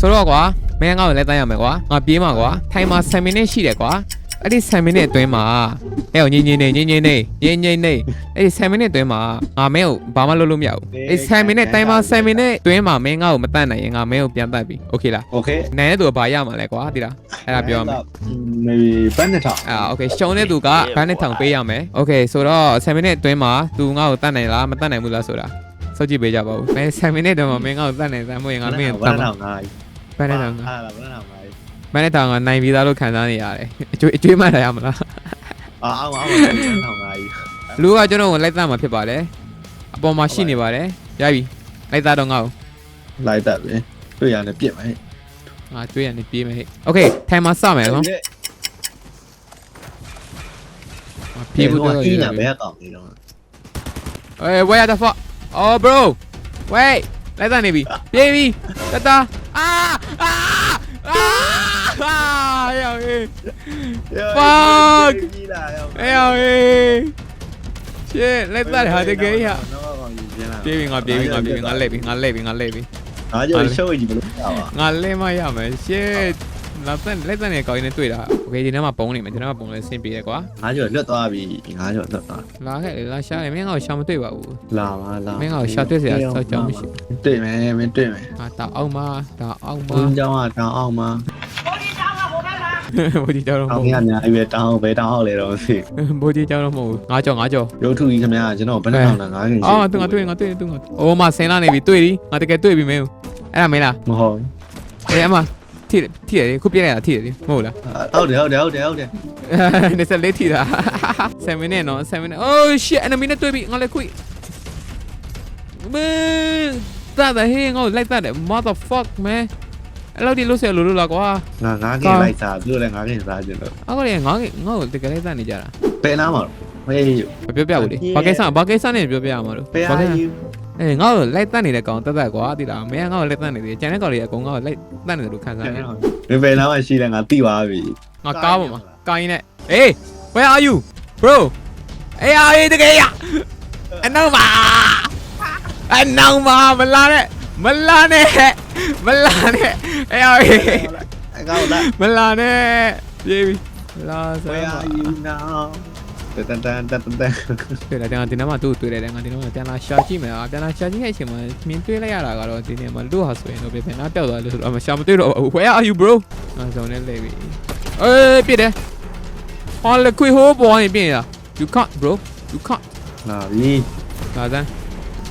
ဆိုတော့ကွာမင်းငါ့ကိုလည်းတန်းရမယ်ကွာငါပြေးမှာကွာထိုင်မှာ7မိနစ်ရှိတယ်ကွာအဲ့ဒီ7မိနစ်အတွင်းမှာအဲ့ဟိုညင်ညင်နေညင်ညင်နေညင်ညင်နေအဲ့ဒီ7မိနစ်အတွင်းမှာငါမင်းကိုဘာမှလုပ်လို့မရဘူးအဲ့7မိနစ်တိုင်မှာ7မိနစ်အတွင်းမှာမင်းငါ့ကိုမတတ်နိုင်ရင်ငါမင်းကိုပြန်တတ်ပြီโอเคလား โอเค နိုင်တဲ့သူကဘာရမှာလဲကွာတိလားအဲ့ဒါပြောရမယ် maybe ဘန်နဲ့ထောင် အာโอเคရှုံးတဲ့သူကဘန်းနဲ့ထောင်ပေးရမယ်โอเคဆိုတော့7မိနစ်အတွင်းမှာသူငါ့ကိုတတ်နိုင်လားမတတ်နိုင်ဘူးလားဆိုတာစောကြည့်ပေးကြပါဦးမင်း7မိနစ်အတွင်းမှာမင်းငါ့ကိုတတ်နိုင်စမ်းမဟုတ်ရင်ငါမင်းကို ဘ တ န် တ် နဲ့ မှာ ထောင်ငါ ဘန်းနဲ့ထောင်က ဟာလားဘန်နဲ့ထောင်ငါ မန်နဲ့တောင်ကနိုင်ပြီးသားလို့ခံစားနေရတယ်အကျွေးအကျွေးမှတ်ထားရမလား အာအောင်အောင်ဘန်နဲ့ထောင်ငါ လူကကျွန်တော်ကိုလိုက်သားမှာဖြစ်ပါတယ်အပေါ်မှာရှိနေပါတယ်ရပြီလိုက်သားတော့ငါ့ကို လိုက်တက်ပြီတွေ့ရတယ်ပြစ်မယ် ငါကျွေးရနေပြေးမယ်ဟဲ့โอเคထိုင်မှာစမယ်နော်ပြေးဖို့တော့ရ ကြီး ရ နာဘ ပြီ ယ်ကောင်နေတော့ เอ้ย where the fuck oh bro wait လိုက်သားနေပြီပြေးပြီတတအာ အာအာအာယောအေး Fuck ကြီးလာရောအေးယောအေး shit လိုက်သားဟာတကယ်ဟာတော့ကောင်ယူပြင်းလာပြေးပြီငါပြေးပြီငါပြေးပြီငါလဲပြီငါ လဲပြီငါလဲပြီ ငါကြောရှုပ်ကြီးဘလို့ရပါ ငါလဲမရမယ် shit လာတဲ့လက်တဲ့နေကောင်းနေတွေ့တာโอเคဒီထဲမှာပုံနေမယ်ဒီထဲမှာပုံလဲဆင်းပြေတယ်ကွာ ငါကြောလွတ်သွားပြီငါကြောလွတ်သွား လာခဲ့လေလာရှာတယ်မင်းငါ့ကိုရှာမတွေ့ပါဘူး လာပါလာ မင်းငါ့ကိုရှာတွေ့စရာစောက်ကြောင်းမရှိ တွေ့မယ်မင်းတွေ့မယ် ဟာတောက်အောင်မတောက်အောင်မ ဘုန်းကျောင်းကတောင်းအောင်မှာ ဘိုးကြီးကြောင်းတော့ တော မ င်း ဟုတ် ကြီးအများကြီးပဲတောင်းအောင်ပဲတောင်းအောင်လေတော့စီ ဘူးဘိုးကြီးကြောင်းတော့မဟုတ်ဘူးငါကြောငါကြော ရုပ်ထုကြီးခင်ဗျာကျွန်တော်ဘယ်နှထောင်လဲငါးခင် အော်သူငါတွေ့ငါတွေ့သူငါအိုးမဆင်းလာနေပြီတွေ့ပြီငါတကယ်တွေ့ပြီမင်းအဲ့ဒါမင်းလား မဟုတ် အေးအမ ထိထိတယ်ခုပြလိုက်တာထိတယ်လေမဟုတ်လားဟုတ်တယ်ဟုတ်တယ်ဟုတ်တယ်ဟုတ်တယ်နေစလေးထိတာ7 minute နော်7 minute oh shit enemy နဲ့တွေ့ပြီငါလည်းခွိမင်းတာတဲ့ဟင်းငါလိုက်တာတယ် motherfuck man အဲ့လိုဒီလို့ဆယ်လို့လို့လားကွာငါငါးခင်လိုက်စားသူ့လည်းငါးခင်စားခြင်းလို့အော်ကလေးငါငါ့ကိုတကယ်လိုက်တာနေကြတာပယ်နာမှာဟေးမပြောပြဘူးလေဘာကိစ္စဘာကိစ္စနဲ့ပြောပြရမှာလို့ပယ်ဘာအားကိစ္စယူ အေးငါ့ကိုလိုက်တက်နေတဲ့ကောင်တက်တက်ကွာတိလားမင်းကငါ့ကိုလိုက်တက်နေတယ်ကျန်တဲ့ကောင်တွေကအကုန်ငါ့ကိုလိုက်တက်နေတယ်လို့ခံစားနေမပယ်နာမှာရှိတယ်ငါတိသွားပြီငါကားပေါ်မှာကားရင်းနဲ့အေး where are you bro အေးအေးတကယ်ရအနောက်မှာအနောက်မှာမလာနဲ့မလာနဲ့မလာနဲ့အေးအေးအကောက်လာမလာနဲ့ပြေးပြီလာစပယ်မ်းပါအားယူနော တန်တန်တန်တန်တွေ့တယ်ဒီနေ့မှသူ့တွေ့တယ်ငါဒီနေ့မှပြန်လာရှာကြည့်မယ်ပြန်လာရှာကြည့်တဲ့အချိန်မှာမြင်တွေ့လိုက်ရတာကတော့ဒီနေ့မှလူဟာဆိုရင်တော့ပြန်နားပြောက်သွားလို့ဆိုတော့မရှာမတွေ့တော့ဘူး where are you bro ငါစုံနေလေပြီအေးပြစ်တယ်ဟောလေခွေဟိုးပေါ်နေပြင်ရ you can't bro you can't လာပြီလာစမ်း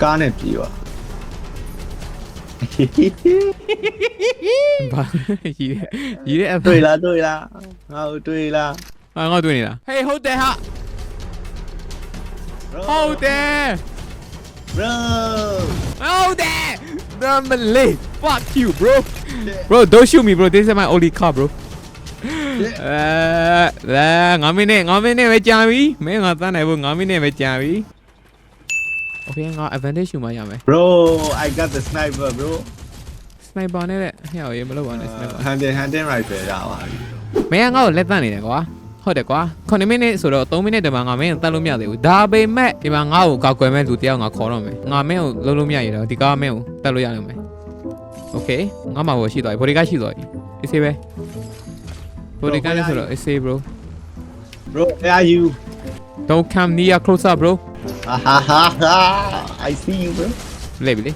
ကားနဲ့ပြေးပါဘာရီးတယ်ရီးတယ်အဖေတွေ့လားတွေ့လားငါ့တွေ့လားဟာငါတွေ့နေတာ hey ဟုတ်တယ်ဟာ ဟုတ်တယ် bro ဟုတ်တယ် normally fuck you bro bro don't shoot me bro this is my only car bro အဲလာ9မိနစ်9မိနစ်ပဲကြာပြီမင်းငါတန်းနိုင်ဖို့9မိနစ်ပဲကြာပြီ Okay ငါ advantage ယူမှရမယ် bro i got the sniper bro sniper နဲ့တဲ့ဟဲ့ရေမလုပ်ပါနဲ့ sniper hunting hunting rifle ရပါပြီမင်းကငါ့ကိုလက်တန့်နေတယ်ကွာ ဟုတ်တယ်ကွာ9မိနစ်ဆိုတော့3မိနစ်တည်းမှာငါမင်းကိုတတ်လို့မရသေးဘူးဒါပေမဲ့ဒီမှာငါ့ကိုကောက်ကွယ်မဲ့လူတယောက်ငါခေါ်တော့မယ်ငါမင်းကိုလုံးလုံးမရရတော့ဒီကားမင်းကိုတတ်လို့ရလိမ့်မယ် Okay ငါမှဘောရှိသွားပြီဘော်ဒီကရှိသွားပြီအေးစေးပဲဘော်ဒီကလည်းဆိုတော့အေးစေး bro bro where are you don't come near closer bro ha ha ha ha i see you bro လေပြီလေ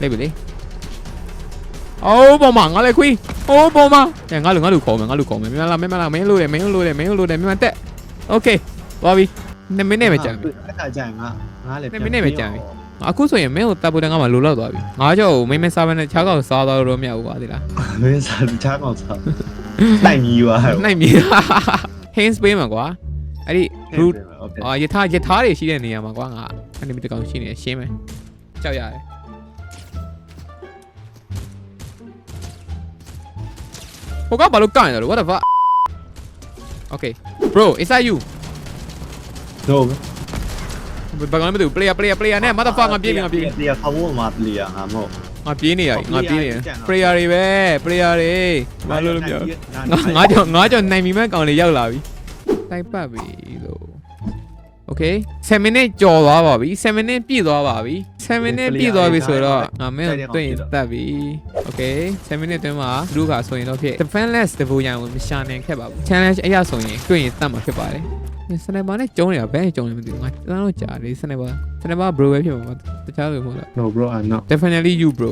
လေပြီလေ အိုးပေါ်မှာငါလည်းခွေးအိုးပေါ်မှာအဲငါလူငါလူခေါ်မယ်ငါလူခေါ်မယ်မင်းလာမင်းလာမင်းလို့တယ်မင်းလို့တယ်မင်းလို့တယ်မင်းမတက် Okay သွားပြီ2မိနစ်ပဲကြာပြီအဲ့ခါကျရင်ငါငါလည်းနှစ်မိနစ်ပဲကြာပြီအခုဆိုရင်မင်းကိုတပ်ဖို့တန်းကမှလိုလောက်သွားပြီငါကြောက်ကိုမင်းမစားဘဲနဲ့ခြားကောက်စားသွားလို့မရဘူးကွာဒီလားမင်းစားချားကောင်စားနိုင်ကြီးပါနိုင်ပြီ hints ပေးမှာကွာအဲ့ဒီ root အာယထာယထာတွေရှိတဲ့နေရာမှာကွာငါအဲ့ဒီတကောင်ရှိနေရှင်းမယ်ကြောက်ရတယ် ဟိုကဘာလို့ကန်ရလဲ what the fuck okay bro is that you တော့ဘာကောင်လဲမသိဘူး player player player နဲ့ motherfucker ငါပြေးပြီငါပြေးပြီပြေးခေါင်းမမှာပြေးရငါမဟုတ်ငါပြေးနေရပြီငါပြေးနေရ player တွေပဲ player တွေမလို့လို့ပြောငါငါကြောင့်ငါကြောင့်နိုင်ပြီမဲ့ကောင်လေးရောက်လာပြီတိုက်ပတ်ပြီလို့ Okay 7 minute ကြော်သွားပါပြီ7 minute ပြည့်သွားပါပြီ7 minute ပြည့်သွားပြီဆိုတော့ငါမင်းကိုတွေ့ရင်တတ်ပြီ Okay 7 minute တွင်းမှာလူကဆိုရင်တော့ဖြစ် defenseless တဘူရန်ကိုမရှာနိုင်ခဲ့ပါဘူး challenge အရာဆိုရင်တွေ့ရင်တတ်မှာဖြစ်ပါတယ်စနေပါနဲ့ကျုံးနေတာဘယ်ကျုံးနေမသိဘူးငါတန်းတော့ကြာလေစနေပါစနေပါ bro ပဲဖြစ်မှာပါတခြားလူမဟုတ်လား No bro I'm not definitely you bro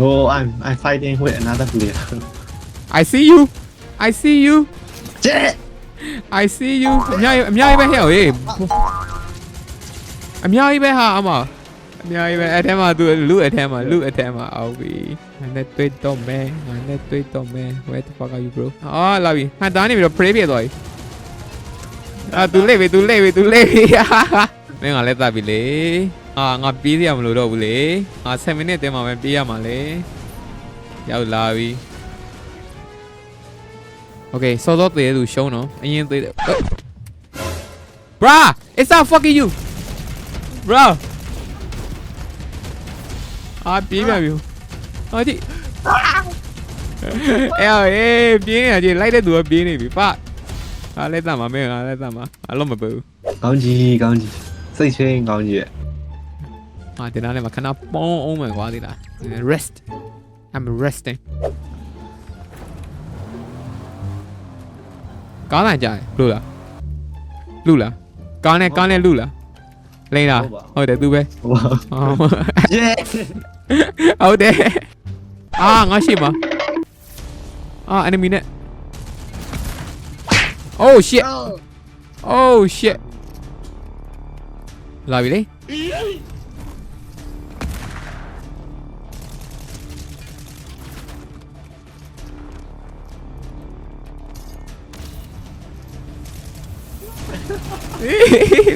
No I'm I'm fighting with another player I see you I see you Jet I see you အများကြီးအများကြီးပဲဟဲ့ဟေးအများကြီးပဲဟာအမအများကြီးပဲအထဲမှာသူလူအထဲမှာလူအထဲမှာအောက်ပြီငါနဲ့တွေ့တော့မယ်ငါနဲ့တွေ့တော့မယ် where the fuck are you bro အော်လာပြီဟာတားနေပြီတော့ pray ပြသွားပြီအာသူလေပြီသူလေပြီသူလေပြီမင်းကလည်းတတ်ပြီလေအာငါပြေးရမလို့တော့ဘူးလေငါ7 minute တင်းမှာပဲပြေးရမှာလေရောက်လာပြီ Okay စောစောသေးတဲ့သူရှုံးတော့အရင်သေးတယ် Bruh it's not fucking you bro အာပြေးပြန်ပြီဟာဒီအဲအေးပြေးနေကြလိုက်တဲ့သူကပြေးနေပြီပါအားလဲတတ်မှာမင်းအားလဲတတ်မှာအလုံးမပူကောင်းကြီးကောင်းကြီးစိတ်ချင်းကောင်းကြီးရဲ့ဟာဒီနားလေးမှာခဏပေါင်းအောင်မယ်ကွာဒီလား rest I'm resting ကားလိုက်ကြတယ်လူလားလူလားကားနဲ့ကားနဲ့လူလားလိမ့်လားဟုတ်တယ်သူပဲဟိုအော် Yeah ဟုတ်တယ်အာငါရှိမှာအာ enemy နဲ့ oh shit oh shit လာပြီလေ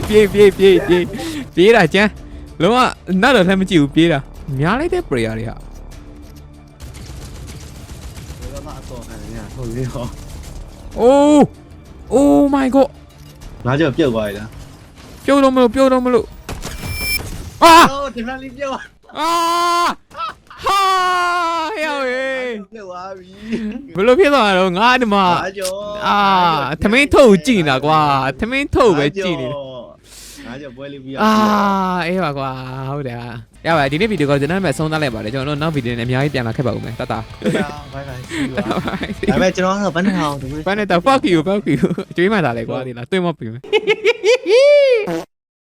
ပြေးပြေးပြေးပြေးပြေးတာကျန်းလုံးဝနောက်တော့လည်းမကြည့်ဘူးပြေးတာများလိုက်တဲ့ prayer တွေဟာတော့မအတော့ခံနေရဟုတ်ပြီဟော oh oh my god ငါကြောက်ပြုတ်သွားပြီလားပြုတ်တော့မလို့ပြုတ်တော့မလို့အာ Oh definitely ပြုတ်သွားအာဟာဟဲ့ဟေး ပြုတ်သွားပြီဘယ်လိုဖြစ်သွားတာတော့ငါဒီမှာငါကြောအာသမင်းထုတ်ကြည့်နေတာကွာသမင်းထုတ်ပဲကြည့်နေတယ်ငါကြောပွဲလေးပြီးအာအေးပါကွာဟုတ်တယ်ဟာရပါဒီနေ့ဗီဒီယိုကကျွန်တော်လည်းဆုံးသတ်လိုက်ပါတယ်ကျွန်တော်တို့နောက်ဗီဒီယိုနဲ့အများကြီးပြန်လာခဲ့ပါဦးမယ်တတ်တာဘိုင်ဘိုင်စီပါဒါပေမဲ့ကျွန်တော်ကတော့ဘယ်နှထောင်တကယ်ဘယ်နဲ့တော့ fuck you fuck you ကျွေးမှလာလေကွာဒီလားတွေ့မပြီမယ်